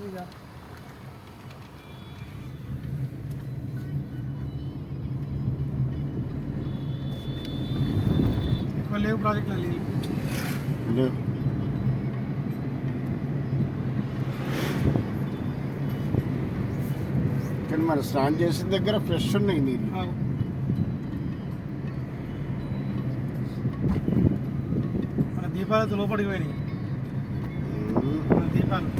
ఇక ఎక్కువ లేవు ప్రాజెక్టులు నీళ్ళు లేవు కానీ మరి స్నానం చేసిన దగ్గర ఫ్రెష్ ఉన్నాయి నీళ్ళు ఆగు. మన దీపాలతో లోపలికి పోయినాయి ఉమ్. మన దీపాలు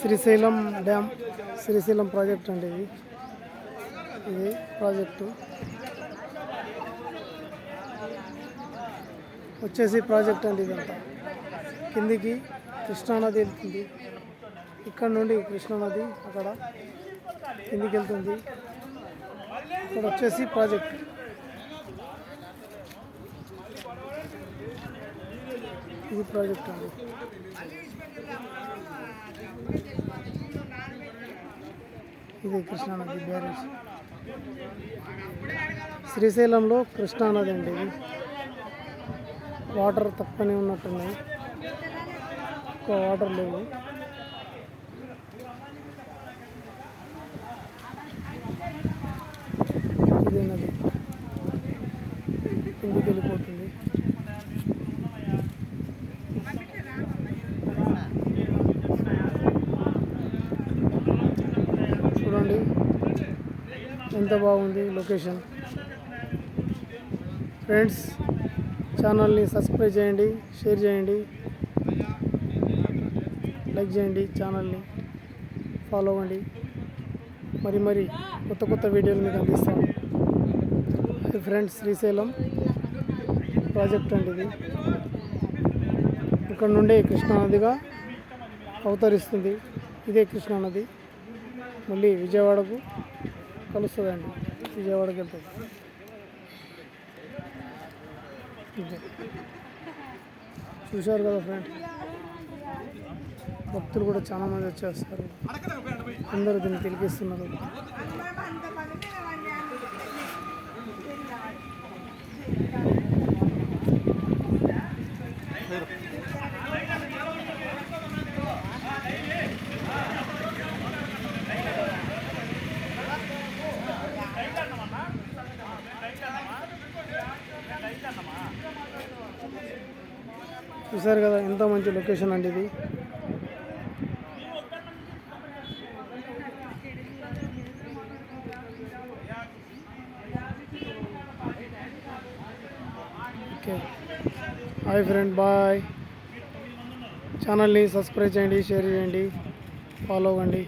శ్రీశైలం డ్యామ్ శ్రీశైలం ప్రాజెక్ట్ అండి ఇది. ఇది ప్రాజెక్టు. వచ్చేసి ప్రాజెక్ట్ అండి ఇదంతా. కిందికి కృష్ణానది వెళ్తుంది. ఇక్కడ నుండి కృష్ణానది అక్కడ కిందికి వెళ్తుంది. ఇక్కడ వచ్చేసి ప్రాజెక్ట్. ఈ ప్రాజెక్ట్ అండి ఇది కృష్ణానది బ్యారేజ్ శ్రీశైలంలో కృష్ణానది అండి ఇది. వాటర్ తక్కువనే ఉన్నట్టున్నాయి. ఎక్కువ వాటర్ లేవు. ఇది నది ఎంత బాగుంది లొకేషన్. ఫ్రెండ్స్ ఛానల్ని సబ్స్క్రైబ్ చేయండి షేర్ చేయండి లైక్ చేయండి ఛానల్ని ఫాలో అవ్వండి. మరి మరి కొత్త కొత్త వీడియోలు మీకు అందిస్తాను ఫ్రెండ్స్ శ్రీశైలం ప్రాజెక్ట్ అండి ఇది. ఇక్కడ నుండి కృష్ణానదిగా అవతరిస్తుంది. ఇదే కృష్ణానది మళ్ళీ విజయవాడకు కలుస్తుందండి. విజయవాడకి వెళ్తుంది. చూశారు కదా ఫ్రెండ్? భక్తులు కూడా చాలా మంది వచ్చేస్తారు. అందరూ దీన్ని తిరిగిస్తున్నారు చూసారు కదా ఎంత మంచి లొకేషన్ అండి ఇది. ఓకే హాయ్ ఫ్రెండ్ బాయ్ ఛానల్ని సబ్స్క్రైబ్ చేయండి షేర్ చేయండి ఫాలో అవ్వండి.